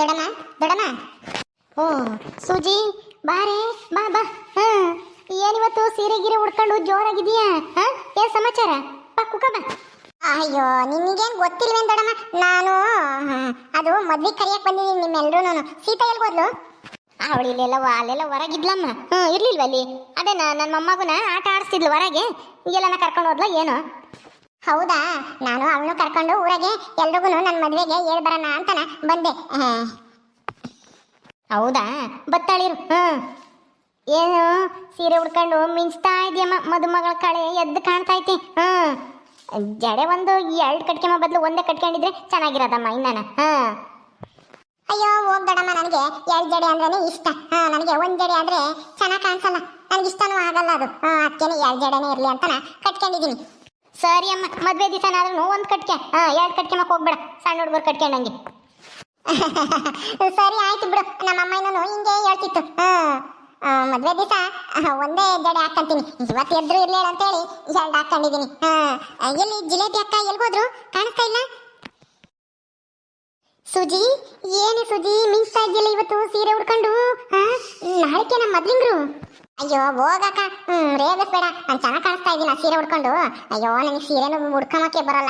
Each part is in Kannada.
ದೊಡಮ್ಮ ದೊಡಮ್ಮ. ಓ, ಸೂಜಿ ಬಾರೇ ಬಾ ಬಾ. ಹಾ, ಏನಿವತ್ತು ಸೀರೆ ಗೀರೆ ಉಡ್ಕೊಂಡು ಜೋರಾಗಿದೀಯಾ ಹಾ ಏನ್ ಸಮಾಚಾರ? ಬಾ ಕುಕ ಬಾ. ಅಯ್ಯೋ ನಿಮಗೇನು ಗೊತ್ತಿಲ್ವೇನು ದೊಡಮ್ಮ? ನಾನು ಅದು ಮದ್ವೆ ಕರಿಯಕ್ಕೆ ಬಂದಿದ್ದೀನಿ ನಿಮ್ಮೆಲ್ಲರೂ ಸೀತಾ ಅವಳು ಇಲ್ಲೆಲ್ಲ, ಅಲ್ಲೆಲ್ಲ ಹೊರಗಿದ್ಲಮ್ಮ. ಹ್ಞೂ ಇರ್ಲಿಲ್ವಲ್ಲಿ? ಅದೇ ನನ್ನ ಮೊಮ್ಮಗನ ಆಟ ಆಡಿಸ್ತಿದ್ಲು ಹೊರಗೆ. ಎಲ್ಲನ ಕರ್ಕೊಂಡು ಹೋದ್ಲ, ಏನು? ಹೌದಾ? ನಾನು ಅವ್ನು ಕರ್ಕೊಂಡು ಊರಾಗೆ ಎಲ್ರಿಗೂ ನನ್ನ ಮದುವೆಗೆ ಹೇಳ್ ಬರೋಣ ಅಂತಾನ ಬಂದೆ. ಹೌದಾ? ಬತ್ತಾಳಿರು. ಹ್ಮ್ ಏನು? ಸೀರೆ ಉಡ್ಕೊಂಡು ಮಿಂಚ್ತಾ ಇದೆಯಮ್ಮ ಮದುಮಗಳ ಕಳೆ ಎದ್ದು ಕಾಣ್ತಾ ಐತಿ. ಹ್ಮ್ ಜಡೆ ಒಂದು ಎರಡು ಕಟ್ಕೆಮ್ಮ ಬದಲು ಒಂದೇ ಕಟ್ಕೊಂಡಿದ್ರೆ ಚೆನ್ನಾಗಿರೋದಮ್ಮ ಇನ್ನಾನ. ಹಾ. ಅಯ್ಯೋ, ಹೋಗ್ಬೇಡಮ್ಮ ನನಗೆ. ಎರಡು ಜಡೆ ಅಂದ್ರೆ ಇಷ್ಟ. ಹಾ, ನನಗೆ ಒಂದು ಜಡೆ ಆದ್ರೆ ಚೆನ್ನಾಗಿ ಕಾಣಿಸಲ್ಲ. ನನಗೆ ಇಷ್ಟನೂ ಆಗಲ್ಲ ಅದು. ಹಾಂ, ಅದಕ್ಕೇನೆ ಎರಡು ಜಡೆನೇ ಇರ್ಲಿ ಅಂತ ಕಟ್ಕೊಂಡಿದ್ದೀನಿ. ಸರಿ ಅಮ್ಮ, ಮದ್ವೆ ದಿವಸನಾದ್ರೂ ಒಂದ್ ಕಟ್ಕೆ. ಹಾ, ಎರಡು ಕಟ್ಕೆ ಮಕ್ಕ ಹೋಗ್ಬೇಡ. ಸಣ್ಣ ಹುಡುಗರು ಕಟ್ಕೊಂಡಂಗೆ ಸರಿ, ಆಯ್ತು ಬಿಡು. ನಮ್ಮ ಅಮ್ಮನೂ ಹಿಂಗೆ ಹೇಳ್ತಿತ್ತು. ಹಾ ಮದ್ವೆ ದಿವಸ ಒಂದೇ ಜಡೆ ಹಾಕಂತೀನಿ ಇವತ್ತು ಎದ್ರು ಇರ್ಲಿ ಅಂತೇಳಿ ಎರಡು ಹಾಕೊಂಡಿದ್ದೀನಿ ಹಾ ಎಲ್ಲಿ ಜಿಲೇಬಿ ಅಕ್ಕ ಎಲ್ಗೋದ್ರು ಕಾಣಿಸ್ತಾ ಇಲ್ಲ? ಸುಜಿ, ಏನು ಸುಜಿ ಮಿಸ್ ಆಗಿಲ್ಲ ಇವತ್ತು ಸೀರೆ ಉಡ್ಕೊಂಡು? ಹಾ, ನಾಳೆಕೆ ನಮ್ಮ ಮದ್ಲಿಂಗ್ರು. ಅಯ್ಯೋ, ಹೋಗಕ್ಕ. ಹ್ಮ್, ರೇಗಿಸ್ಬೇಡ. ನಾನು ಚೆನ್ನಾಗಿ ಕಾಣಿಸ್ತಾ ಇದ್ದೀನಿ ಆ ಸೀರೆ ಉಡ್ಕೊಂಡು. ಅಯ್ಯೋ ನನಗೆ ಸೀರೆನು ಉಡ್ಕೊಂಬಕ್ಕೆ ಬರಲ್ಲ.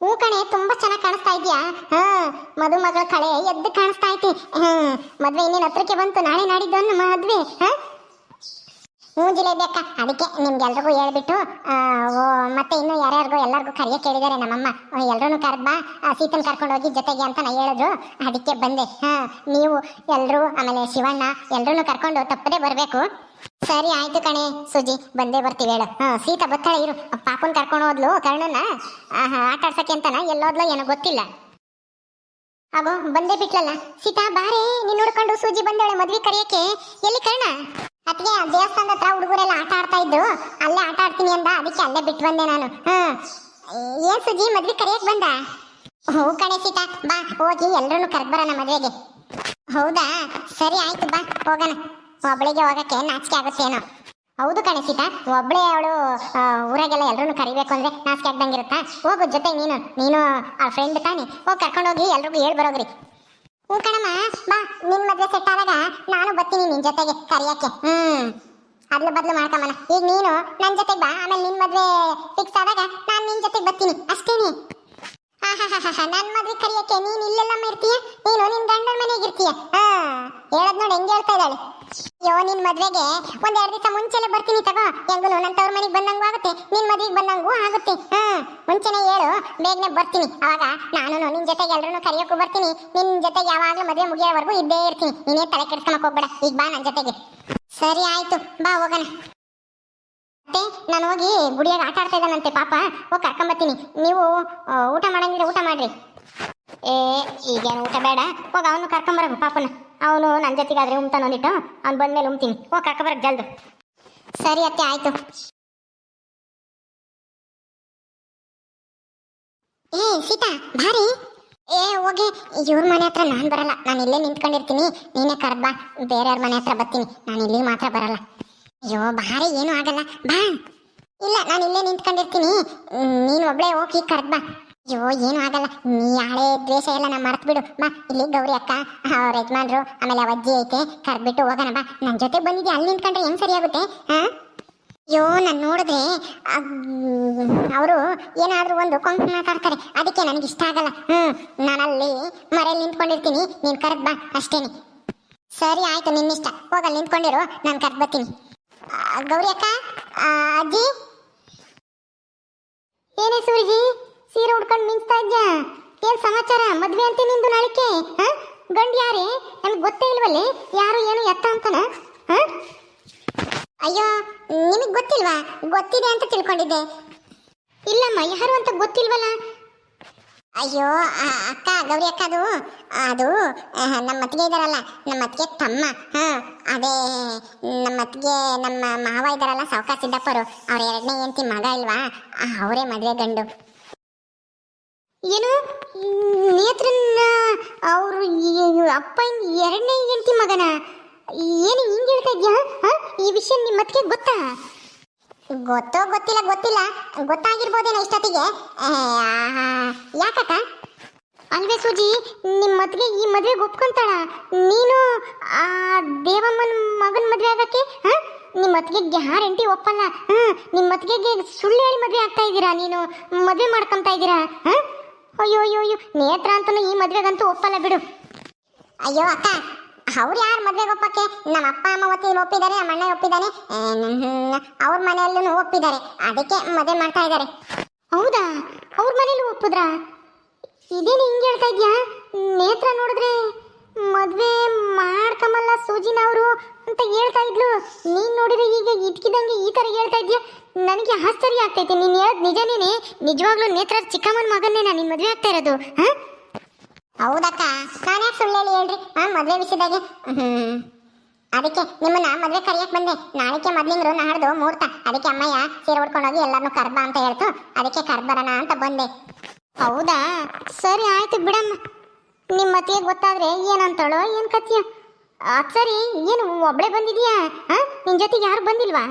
ಹೂ ಕಣೆ, ತುಂಬಾ ಚೆನ್ನಾಗಿ ಕಾಣಿಸ್ತಾ ಇದೆಯಾ ಹಾ, ಮದುಮಗಳ ಕಳೆ ಎದ್ದು ಕಾಣಿಸ್ತಾ ಐತಿ. ಹ್ಮ್, ಮದ್ವೆ ಇನ್ನೇನು ಹತ್ರಕ್ಕೆ ಬಂತು? ನಾಳೆ ನಾಡಿದ್ದು ಮದ್ವೆ, ಹಾ? ಹ್ಞೂ ಬೇಕಾ ಅಕ್ಕ, ಅದಕ್ಕೆ ನಿಮ್ಗೆಲ್ರಿಗೂ ಹೇಳ್ಬಿಟ್ಟು ಮತ್ತೆ ಇನ್ನು ಯಾರ್ಯಾರಿಗೂ ಎಲ್ಲರಿಗೂ ಕರೆಯೋಕೆ ಕೇಳಿದ್ದಾರೆ ನಮ್ಮಮ್ಮ. ಎಲ್ಲರೂ ಕರೆದ್ ಬಾ ಸೀತನ್ ಕರ್ಕೊಂಡು ಹೋಗಿ ಜೊತೆಗೆ ಅಂತ ನಾ ಹೇಳಿದ್ರು ಅದಕ್ಕೆ ಬಂದೆ. ಹಾ, ನೀವು ಎಲ್ಲರೂ ಆಮೇಲೆ ಶಿವಣ್ಣ ಎಲ್ಲರೂ ಕರ್ಕೊಂಡು ತಪ್ಪದೆ ಬರಬೇಕು. ಸರಿ, ಆಯ್ತು ಕಣೆ, ಸುಜಿ, ಬಂದೇ ಬರ್ತೀವಿ ಹೇಳು. ಹಾ, ಸೀತಾ ಬರ್ತಾಳೆ ಇರು. ಪಾಪನ್ ಕರ್ಕೊಂಡು ಹೋದ್ಲು, ಕರ್ಣನ? ಆಟ ಆಡ್ಸಕ್ಕೆ ಅಂತನ? ಎಲ್ಲೋದ್ಲು ಏನೋ ಗೊತ್ತಿಲ್ಲ. ಅಗೋ, ಬಂದೇ ಬಿಟ್ಲಲ್ಲ. ಸೀತಾ, ಬಾರೆ, ನೀನ್ ನೋಡ್ಕೊಂಡು ಸೂಜಿ ಬಂದವಳೆ ಮದ್ವೆ ಕರೆಯಕ್ಕೆ. ಎಲ್ಲಿ ಕರ್ಣ? ಅದಕ್ಕೆ ದೇವಸ್ಥಾನದ ಹತ್ರ ಹುಡುಗರೆಲ್ಲ ಆಟ ಆಡ್ತಾ ಇದ್ದು ಅಲ್ಲೇ ಆಟ ಆಡ್ತೀನಿ ಅಂದ. ಅದಕ್ಕೆ ಅಲ್ಲೇ ಬಿಟ್ಟು ಬಂದೆ ನಾನು. ಹ್ಮ್. ಏನ್ ಸುಜಿ, ಮದ್ವೆ ಕರೆಯಕ್ ಬಂದ? ಹೋ ಕಣೆ ಸೀತಾ. ಬಾ, ಹೋಗಿ ಎಲ್ರೂ ಕರೆದ್ ಬರೋಣ ಮದ್ವೆಗೆ. ಹೌದಾ? ಸರಿ, ಆಯ್ತು, ಬಾ, ಹೋಗೋಣ. ಒಬ್ಬಳಿಗೆ ಹೋಗಕ್ಕೆ ನಾಚಿಕೆ ಆಗುತ್ತೇನೋ ಹೌದು ಕಣೆ ಸೀತಾ. ಒಬ್ಳೆ ಅವಳು ಊರಾಗೆಲ್ಲ ಎಲ್ಲರೂ ಕರಿಬೇಕು ಅಂದ್ರೆ ನಾಚಿಕೆ ಆಗ್ದಂಗಿರುತ್ತಾ? ಹೋಗು ಜೊತೆ ನೀನು. ನೀನು ಆ ಫ್ರೆಂಡ್ ತಾನೆ. ಹೋಗಿ ಕರ್ಕೊಂಡೋಗಿ ಎಲ್ರಿಗೂ ಹೇಳ್ ಬರೋಗ್ರಿ. ಹ್ಞೂ ಕಣಮ್ಮ. ಬಾ, ನಿನ್ ಮದ್ವೆ ಸೆಟ್ ಆದಾಗ ನಾನು ಬರ್ತೀನಿ ನಿನ್ ಜೊತೆಗೆ ಕರಿಯಕ್ಕೆ. ಹ್ಮ್. ಅದ್ಲು ಬದ್ಲು ಮಾಡ್ಕೊಂಬನ ಈಗ ನೀನು ನನ್ ಜೊತೆಗೆ ಬಾ. ಆಮೇಲೆ ನಿನ್ ಮದ್ವೆ ಫಿಕ್ಸ್ ಆದಾಗ ನಾನು ನಿನ್ ಜೊತೆಗೆ ಬರ್ತೀನಿ. ಅಷ್ಟೇನಿ. ನನ್ ಮದ್ವೆ ಕರಿಯಕ್ಕೆ ನೀನ್ ಇಲ್ಲೆಲ್ಲಮ್ಮ ಇರ್ತೀಯ? ನೀನು ನಿನ್ ಗಂಡನ ಮನೆಗೆ ಇರ್ತೀಯ? ಹೇಳದ್ ನೋಡ್ ಹೆಂಗ್ ಹೇಳ್ತಾ ಇದ್ದಾಳೆ? ಅಯ್ಯೋ, ನಿನ್ ಮದ್ವೆಗೆ ಒಂದ್ ಎರಡ್ ದಿವಸ ಮುಂಚೆನೆ ಬರ್ತೀನಿ ತಗೋ. ಹೆಂಗು ನನ್ ತವ್ರ ಮನೆಗೆ ಬಂದಂಗೂ ಆಗುತ್ತೆ, ನಿನ್ ಮದ್ವೆಗೆ ಬಂದಂಗೂ ಆಗುತ್ತೆ. ಹಾ ಮುಂಚೆನೆ ಹೇಳು, ಬೇಗನೆ ಬರ್ತೀನಿ. ಅವಾಗ ನಾನು ನಿನ್ ಜೊತೆಗೆ ಎಲ್ರನ್ನೂ ಕರಿಯೋಕು ಬರ್ತೀನಿ. ನಿನ್ ಜೊತೆಗೆ ಯಾವಾಗ್ಲೂ ಮದ್ವೆ ಮುಗಿಯೋವರೆಗೂ ಇದ್ದೇ ಇರ್ತೀನಿ. ನೀನೇ ತಲೆ ಕೆಡ್ಸ್ಕೊಳಕ್ ಹೋಗ್ಬೇಡ. ಈಗ ಬಾ ನನ್ ಜೊತೆಗೆ. ಸರಿ, ಆಯ್ತು. ಬಾ, ಹೋಗೋಣ. ಮತ್ತೆ ನಾನು ಹೋಗಿ ಗುಡಿಯಾಗ ಆಟ ಆಡ್ತಾ ಇದ್ದಾನಂತೆ, ಪಾಪ. ಹೋಗಿ ಕರ್ಕೊಂಬತ್ತೀನಿ ನೀವು ಊಟ ಮಾಡಂಗಿದ್ರೆ ಊಟ ಮಾಡ್ರಿ. ಏ, ಈಗೇನು ಊಟ ಬೇಡ. ಹೋಗ ಅವನು ಕರ್ಕೊಂಬರಬೇಕು ಪಾಪನ. ಅವನು ನನ್ನ ಜೊತೆಗಾದ್ರೆ ಉಮ್ತಾನ ಒಂದಿಟ್ಟು, ಅವ್ನು ಬಂದ್ಮೇಲೆ ಉಮ್ತೀನಿ. ಹೋಗಿ ಬರಕ್ಕೆ ಜಲ್ದು. ಸರಿ ಅತ್ತೆ, ಆಯ್ತು. ಏ, ಸೀತಾ ಭಾರಿ ಏ, ಹೋಗಿ. ಇವ್ರ ಮನೆ ಹತ್ರ ನಾನು ಬರಲ್ಲ. ನಾನು ಇಲ್ಲೇ ನಿಂತ್ಕೊಂಡಿರ್ತೀನಿ. ನೀನೇ ಕರೆದ್ ಬಾ. ಬೇರೆಯವ್ರ ಮನೆ ಹತ್ರ ಬರ್ತೀನಿ. ನಾನು ಇಲ್ಲಿ ಮಾತ್ರ ಬರಲ್ಲ. ಅಯ್ಯೋ ಭಾರಿ ಏನೂ ಆಗಲ್ಲ. ಬಾ. ಇಲ್ಲ, ನಾನು ಇಲ್ಲೇ ನಿಂತ್ಕೊಂಡಿರ್ತೀನಿ. ನೀನು ಒಬ್ಳೆ ಹೋಗಿ ಕರೆದ್ ಬಾ. ಅಯ್ಯೋ, ಏನೂ ಆಗಲ್ಲ. ನೀ ಹಳೆ ದ್ವೇಷ ಎಲ್ಲ ನಾ ಮರ್ತು ಬಿಡು ಬಾ ಇಲ್ಲಿ ಗೌರಿ ಅಕ್ಕ, ಅವ್ರ ಯಜಮಾನ್ರು, ಆಮೇಲೆ ಆ ಅಜ್ಜಿ ಐತೆ ಕರ್ಬಿಟ್ಟು ಹೋಗೋಣ ಬಾ. ನನ್ನ ಜೊತೆ ಬಂದಿದ್ದೆ ಅಲ್ಲಿ ನಿಂತ್ಕೊಂಡ್ರೆ ಹೆಂಗೆ ಸರಿಯಾಗುತ್ತೆ ಹಾ? ಅಯ್ಯೋ, ನಾನು ನೋಡಿದ್ರೆ ಅವರು ಏನಾದರೂ ಒಂದು ಕೊಂಕು ಮಾತಾಡ್ತಾರೆ. ಅದಕ್ಕೆ ನನಗೆ ಇಷ್ಟ ಆಗಲ್ಲ. ಹ್ಞೂ ನಾನಲ್ಲಿ ಮರೆಯಲ್ಲಿ ನಿಂತ್ಕೊಂಡಿರ್ತೀನಿ. ನೀನು ಕರೆದು ಬಾ, ಅಷ್ಟೇನೆ. ಸರಿ, ಆಯ್ತು, ನಿನ್ನಿಷ್ಟ. ಹೋಗಲ್ಲಿ ನಿಂತ್ಕೊಂಡಿರು. ನಾನು ಕರೆದು ಬರ್ತೀನಿ. ಗೌರಿ ಅಕ್ಕ ಅಜ್ಜಿ? ಏನೇ ಸೂರ್ಜಿ? ಸೀರೆ ಉಡ್ಕೊಂಡು ಮಿಂಚ್ತಾ ಇದ್ಯಾ? ಏನ್ ಸಮಾಚಾರ? ಮದ್ವೆ ಅಂತ ನಿಂದು ನಾಳಿಕೆ, ಹಾ? ಗಂಡು ಯಾರೇ? ನನಗೆ ಗೊತ್ತೇ ಇಲ್ವಲ್ಲಿ? ಯಾರು ಏನು ಎತ್ತ ಅಂತಾನ? ಅಯ್ಯೋ, ನಿಮಗೆ ಗೊತ್ತಿಲ್ವಾ? ಗೊತ್ತಿದೆ ಅಂತ ತಿಳ್ಕೊಂಡಿದ್ದೆ. ಇಲ್ಲಮ್ಮ, ಯಾರು ಅಂತ ಗೊತ್ತಿಲ್ವಲ್ಲ? ಅಯ್ಯೋ ಅಕ್ಕ, ಗೌರಿ ಅಕ್ಕ ಅದು? ಅದು ನಮ್ಮ ಅತ್ತಿಗೆ ಇದಾರಲ್ಲ ನಮ್ಮ ಅತ್ತಿಗೆ ತಮ್ಮ, ಹಾ? ಅದೇ ನಮ್ಮ ಅತ್ತಿಗೆ ನಮ್ಮ ಮಾವ ಇದಾರಲ್ಲ ಸಾವುಕಾರ ಸಿದ್ದಪ್ಪರು, ಅವ್ರ ಎರಡನೇ ಹೆಂಡತಿ ಮಗ ಇಲ್ವಾ? ಅವರೇ ಮದುವೆ ಗಂಡು. ಏನು? ನೇತ್ರನ್ನ ಅವರು ಅಪ್ಪ ಎರಡನೇ ಹೆಂಡತಿ ಮಗನ? ಏನು ಹಿಂಗೆ ಹೇಳ್ತಾ ಇದೆಯಾ? ಈ ವಿಷಯ ನಿಮ್ಮ ಮತ್ತೆ ಗೊತ್ತಾ? ಗೊತ್ತೋ ಗೊತ್ತಿಲ್ಲ ಗೊತ್ತಿಲ್ಲ. ಗೊತ್ತಾಗಿರ್ಬೋದೇನೋ ಇಷ್ಟೊತ್ತಿಗೆ. ಯಾಕಕ್ಕ? ಅಲ್ವೇ ಸೂಜಿ ನಿಮ್ಮ ಮದ್ವೆ ಈ ಮದ್ವೆಗೆ ಒಪ್ಕೊಂತಾಳ? ನೀನು ಆ ದೇವಮ್ಮನ ಮಗನ ಮದುವೆ ಆಗಕ್ಕೆ ನಿಮ್ಮ ಮತ್ಗೆ ಗ್ಯಾರಂಟಿ ಒಪ್ಪಲ್ಲ? ಹ್ಞೂ ನಿಮ್ಮ ಮತ್ಗೆಗೆ ಸುಳ್ಳು ಹೇಳಿ ಮದುವೆ ಆಗ್ತಾ ಇದ್ದೀರಾ? ನೀನು ಮದುವೆ ಮಾಡ್ಕೊತಾ ಇದ್ದೀರಾ? ಹಾ? ಅಯ್ಯೋ ಅಯ್ಯೋ ಅಯ್ಯೋ. ನೇತ್ರ ಅಂತೂ ಈ ಮದ್ವೆಗಂತೂ ಒಪ್ಪಲ್ಲ ಬಿಡು. ಅಯ್ಯೋ, ಅಕ್ಕ, ಅವ್ರು ಯಾರು ಮದ್ವೆಗೆ ಒಪ್ಪಕ್ಕೆ? ನಮ್ಮ ಅಪ್ಪ, ಅಮ್ಮ ಒತ್ತಿ ಒಪ್ಪಿದ್ದಾರೆ, ನಮ್ಮ ಅಣ್ಣ ಒಪ್ಪಿದ್ದಾನೆ. ಅವ್ರ ಮನೆಯಲ್ಲೂ ಒಪ್ಪಿದ್ದಾರೆ. ಅದಕ್ಕೆ ಮದುವೆ ಮಾಡ್ತಾ ಇದ್ದಾರೆ. ಹೌದಾ? ಅವ್ರ ಮನೇಲಿ ಒಪ್ಪಿದ್ರ? ಇದೇನು ಹಿಂಗೆ ಹೇಳ್ತಾ ಇದ್ಯಾ? ನೇತ್ರ ನೋಡಿದ್ರೆ ಮದುವೆ ಮಾಡ್ಕಮಲ್ಲ ಸೂಜಿನ ಅವರು ಅಂತ ಹೇಳ್ತಾ ಇದ್ಲು. ನೀನ್ ನೋಡಿದ್ರೆ ಈಗ ಇದ್ಕಿದಂಗೆ ಈ ತರ ಹೇಳ್ತಾ ಇದ್ಯಾ? ನನಗೆ ಆಶ್ಚರ್ಯ ಆಗ್ತೈತೆ. ನೀನ್ ಹೇಳದ್ ನಿಜನೇನೆ? ನಿಜವಾಗ್ಲೂ ನೇತ್ರ ಚಿಕ್ಕಮ್ಮನ ಮಗನ್ನೇನಾ ನಿನ್ ಮದ್ವೆ ಆಗ್ತಾ ಇರೋದು ಹಾ? ಹೌದಕ್ಕ. ನಾನು ಯಾಕೆ ಸುಳ್ಳು ಹೇಳಿ ಹೇಳ್ರಿ? ಆ ಮದ್ವೆ ವಿಷಯದಾಗೆ? ಅದಕ್ಕೆ ಅದಕ್ಕೆ ನಿಮ್ಮನ್ನ ಮದ್ವೆ ಕರಿಯಕ್ ಬಂದೆ. ನಾಳೆಗೆ ಮೊದ್ಲಿಂಗ್ರು ನಾಡ್ದು ಮುಹೂರ್ತ. ಅದಕ್ಕೆ ಅಮ್ಮಯ್ಯ ಸೀರೆ ಉಡ್ಕೊಂಡೋಗಿ ಎಲ್ಲರನ್ನು ಕರ್ಬ ಅಂತ ಹೇಳ್ತು. ಅದಕ್ಕೆ ಕರ್ಬರೋಣ ಅಂತ ಬಂದೆ. ಹೌದಾ? ಸರಿ ಆಯ್ತು ಬಿಡಮ್ಮ. ನಿಮ್ಮ ಮತಿಗೆ ಗೊತ್ತಾದ್ರೆ ಏನಂತಾಳೋ ಏನ್ ಕತ್ತಿಯ ಅದ್ ಸರಿ ಏನು ಒಬ್ಳೆ ಬಂದಿದೀಯಾ? ಹಾ? ನಿನ್ ಜೊತೆಗೆ ಯಾರು ಬಂದಿಲ್ವಾ?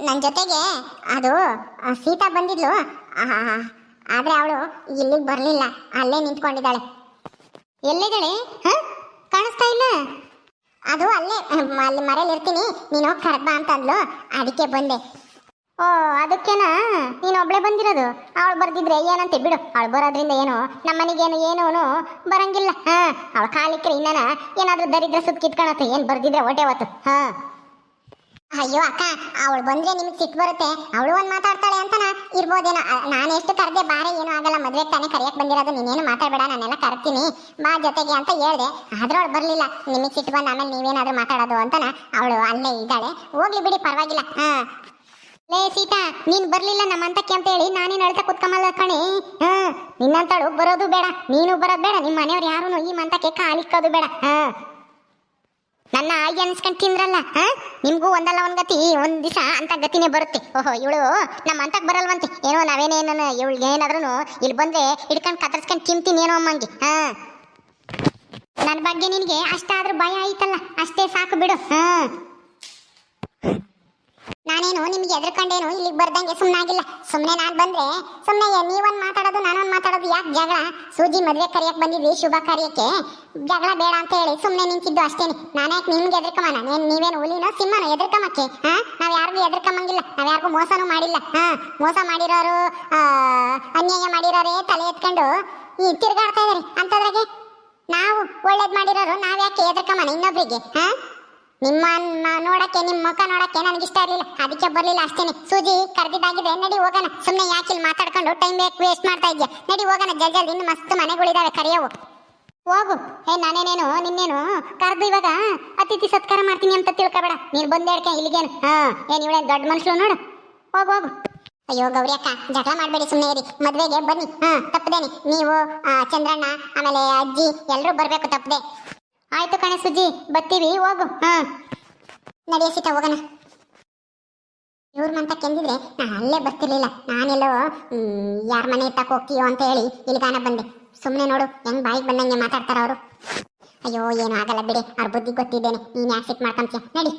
ನನ್ನ ಜೊತೆಗೆ ಅದು ಸೀತಾ ಬಂದಿದ್ಲು. ಆದ್ರೆ ಅವಳು ಇಲ್ಲಿಗೆ ಬರಲಿಲ್ಲ. ಅಲ್ಲೇ ನಿಂತ್ಕೊಂಡಿದ್ದಾಳೆ. ಎಲ್ಲಿದ್ದಾಳೆ? ಹಾಂ? ಕಾಣಿಸ್ತಾ ಇಲ್ಲ. ಅದು ಅಲ್ಲೇ ಅಲ್ಲಿ ಮರೇಲಿ ಇರ್ತೀನಿ. ನೀನು ಕರ್ಬಾ ಅಂತ ಅಂದ್ಲು ಅದಕ್ಕೆ ಬಂದೆ. ಓ, ಅದಕ್ಕೇನಾ? ನೀನು ಒಬ್ಳೆ ಬಂದಿರೋದು. ಅವಳು ಬರ್ದಿದ್ರೆ ಏನಂತೆ ಬಿಡು. ಅವಳು ಬರೋದ್ರಿಂದ ಏನು? ನಮ್ಮ ಮನೆಗೇನು ಏನೂ ಬರಂಗಿಲ್ಲ. ಹಾ, ಅವಳು ಕಾಲಿಕ್ರೆ ಇನ್ನನ ಏನಾದ್ರೂ ದರಿದ್ರ ಸುತ್ತ ಕಿತ್ಕೊಳತ್ತೆ. ಏನು ಬರ್ದಿದ್ರೆ ಹೊಟ್ಟೆ ಹೊತ್ತು. ಹಾ. ಅಯ್ಯೋ ಅಕ್ಕ, ಅವಳು ಬಂದ್ರೆ ನಿಮ್ಗೆ ಸಿಟ್ಟು ಬರುತ್ತೆ. ಅವಳು ಒಂದು ಮಾತಾಡ್ತಾಳೆ ಅಂತನ ಇರ್ಬೋದೇನೋ. ನಾನು ಎಷ್ಟು ಕರೆದೆ ಬಾರೆ ಏನೂ ಆಗಲ್ಲ ಮದುವೆ ತಾನೇ ಕರಿಯಕ್ ಬಂದಿರೋದು, ನೀನೇನು ಮಾತಾಡಬೇಡ, ನಾನೆಲ್ಲ ಕರ್ತೀನಿ. ಬಾ ಜೊತೆಗೆ ಅಂತ ಹೇಳ್ದೆ. ಆದ್ರೆ ಅವಳು ಬರಲಿಲ್ಲ. ನಿಮಗೆ ಸಿಟ್ಟು ಬಂದು ಆಮೇಲೆ ನೀವೇನಾದರೂ ಮಾತಾಡೋದು ಅಂತನ ಅವಳು ಅಲ್ಲೇ ಇದ್ದಾಳೆ. ಹೋಗ್ಲಿ ಬಿಡಿ, ಪರವಾಗಿಲ್ಲ. ಹಾ. ಲೇ ಸೀತಾ, ನೀನ್ ಬರ್ಲಿಲ್ಲ ನಮ್ಮಂತ ಕೆಂಪ ಹೇಳಿ, ನಾನೇನು ಅಳ್ತಾ ಕುತ್ಕಮಲ್ಲ ಕಣೆ? ಹಾ. ನಿನ್ನಂತಳು ಬರೋದು ಬೇಡ, ನೀನು ಬರೋದು ಬೇಡ ನಿಮ್ಮ ಮನೆಯವ್ರು ಯಾರು ಈ ಮಂತಕ್ಕೆ ಕಾಲಿಕ್ಕೋದು ಬೇಡ. ಹಾ. ನನ್ನ ಆಗಿ ಅನ್ಸ್ಕೊಂಡು ತಿಂದ್ರಲ್ಲ ಹಾ ನಿಮ್ಗೂ ಒಂದಲ್ಲ ಒಂದು ಗತಿ, ಒಂದ್ ದಿವಸ ಅಂತ ಗತಿನೇ ಬರುತ್ತೆ. ಓಹೋ, ಇವಳು ನಮ್ಮ ಅಂತಕ್ ಬರಲ್ವಂತೆ. ಏನೋ ನಾವೇನೇನ ಇವಳು ಏನಾದ್ರೂ ಇಲ್ಲಿ ಬಂದ್ರೆ ಹಿಡ್ಕೊಂಡು ತಿಂತೀನಿ ಏನೋ ಅಮ್ಮಂಗೆ ಹಾ ನನ್ನ ಬಗ್ಗೆ ನಿನಗೆ ಅಷ್ಟಾದ್ರೂ ಭಯ ಆಯ್ತಲ್ಲ, ಅಷ್ಟೇ ಸಾಕು ಬಿಡು ಹಾ ನಾನೇನು ನಿಮ್ಗೆ ಎದ್ರಕೊಂಡೇನು? ಇಲ್ಲಿಗೆ ಬರ್ದಂಗೆ ಸುಮ್ಮನಾಗಿಲ್ಲ ಸುಮ್ಮನೆ ನಾನು ಬಂದ್ರೆ ಸುಮ್ಮನೆ ನೀವೊಂದು ಮಾತಾಡೋದು, ನಾನೊಂದು ಮಾತಾಡೋದು ಯಾಕೆ ಜಗಳ? ಸೂಜಿ ಮದುವೆ ಕರೆಯಕ್ಕೆ ಬಂದಿದ್ವಿ, ಶುಭ ಕಾರ್ಯಕ್ಕೆ. ಜಗಳ ಬೇಡ ಅಂತ ಹೇಳಿ ಸುಮ್ಮನೆ ನಿಂತಿದ್ದು ಅಷ್ಟೇನೆ. ನಾನು ಯಾಕೆ ನಿಮ್ಗೆ ಎದ್ರಕಮ್ಮ? ನಾನು ನೀವೇನು ಹುಲಿನೋ, ಸಿಂಹನೋ ಎದ್ರಕಮ್ಮಕ್ಕೆ? ಹಾ? ನಾವು ಯಾರಿಗೂ ಎದ್ರಕಮ್ಮಂಗಿಲ್ಲ. ನಾವು ಯಾರಿಗೂ ಮೋಸನೂ ಮಾಡಿಲ್ಲ. ಹಾಂ? ಮೋಸ ಮಾಡಿರೋರು ಅನ್ಯಾಯ ಮಾಡಿರೋರೇ ತಲೆ ಎತ್ಕೊಂಡು ಈ ತಿರ್ಗಾಡ್ತಾ ಇದಾರೆ. ಅಂತದ್ರಾಗೆ ನಾವು ಒಳ್ಳೇದ್ ಮಾಡಿರೋರು ನಾವ್ ಯಾಕೆ ಎದ್ರಕಮ್ಮ ಇನ್ನೊಬ್ರಿಗೆ? ಹಾ? ನಿಮ್ಮ ನೋಡಕ್ಕೆ, ನಿಮ್ಮ ಮುಖ ನೋಡಕ್ಕೆ ನನಗೆ ಇಷ್ಟ ಇರಲಿಲ್ಲ. ಅದಕ್ಕೆ ಬರಲಿಲ್ಲ ಅಷ್ಟೇನೆ. ಸೂಜಿ ಕರೆದಿದ್ದಾಗಿದೆ, ನಡಿ ಹೋಗೋಣ. ಸುಮ್ಮನೆ ಯಾಕೆ ಇಲ್ಲಿ ಮಾತಾಡ್ಕೊಂಡು ಟೈಮ್ ವೇಸ್ಟ್ ಮಾಡ್ತಾ ಇದೆಯಾ ನಡಿ ಹೋಗೋಣ ಜಲ್ದಿ ಇನ್ನು ಮಸ್ತ್ ಮನೆಗಳಿದಾವೆ, ಕರೆಯವು. ಹೋಗು. ಏ, ನಾನೇನೇನು, ನಿನ್ನೇನು? ಕರೆದು ಇವಾಗ ಅತಿಥಿ ಸತ್ಕಾರ ಮಾಡ್ತೀನಿ ಅಂತ ತಿಳ್ಕೊಬೇಡ. ನೀನು ಬಂದೇಡ್ಕೆ ಇಲ್ಲಿಗೇನು? ಹಾ. ಏನು ಇವಳೆ ದೊಡ್ಡ ಮನುಷ್ಯರು ನೋಡು. ಹೋಗು ಹೋಗು. ಅಯ್ಯೋ, ಗೌರಿ ಅಕ್ಕ, ಜಗಳ ಮಾಡಬೇಡಿ ಸುಮ್ಮನೆ ಇರಿ. ಮದುವೆಗೆ ಬನ್ನಿ. ಹಾ, ತಪ್ಪದೇನೆ. ನೀವು ಚಂದ್ರಣ್ಣ, ಆಮೇಲೆ ಅಜ್ಜಿ ಎಲ್ಲರೂ ಬರಬೇಕು ತಪ್ಪದೆ. ಆಯ್ತು ಕಣೆ ಸುಜ್ಜಿ ಬರ್ತೀವಿ, ಹೋಗು. ಹಾ. ನಡಿಯ ಸೀತಾ, ಹೋಗೋಣ. ಇವ್ರ ಮಂತ ಕೆಂದಿದ್ರೆ ನಾನು ಅಲ್ಲೇ ಬರ್ತಿರ್ಲಿಲ್ಲ. ನಾನೆಲ್ಲೋ ಯಾರ ಮನೆ ತಕ್ಕ ಹೋಗ್ತೀಯೋ ಅಂತ ಹೇಳಿ ಇಲ್ಲಿಗಾನ ಬಂದೆ. ಸುಮ್ಮನೆ ನೋಡು, ಹೆಂಗ್ ಬಾಯಿಗೆ ಬಂದಂಗೆ ಮಾತಾಡ್ತಾರ ಅವರು. ಅಯ್ಯೋ, ಏನು ಆಗಲ್ಲ ಬಿಡಿ, ಅವ್ರ ಬುದ್ಧಿ ಗೊತ್ತಿದ್ದೇನೆ. ನೀನು ಯಾಕೆ ಸಿಟ್ ಮಾಡ್ಕೊಂತೀಯ? ನಡಿ.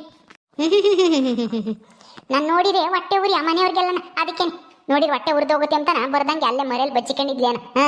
ನಾನು ನೋಡಿದೆ ಹೊಟ್ಟೆ ಊರಿ ಆ ಮನೆಯವ್ರಿಗೆಲ್ಲ ಅದಕ್ಕೆ ನೋಡಿದ್ರೆ ಹೊಟ್ಟೆ ಉರಿದೋಗುತ್ತೆ ಅಂತಾನ, ಬರ್ದಂಗೆ ಅಲ್ಲೇ ಮರೇಲಿ ಬಚ್ಚಿಕೊಂಡಿದ್ಲೇನ ಹಾ.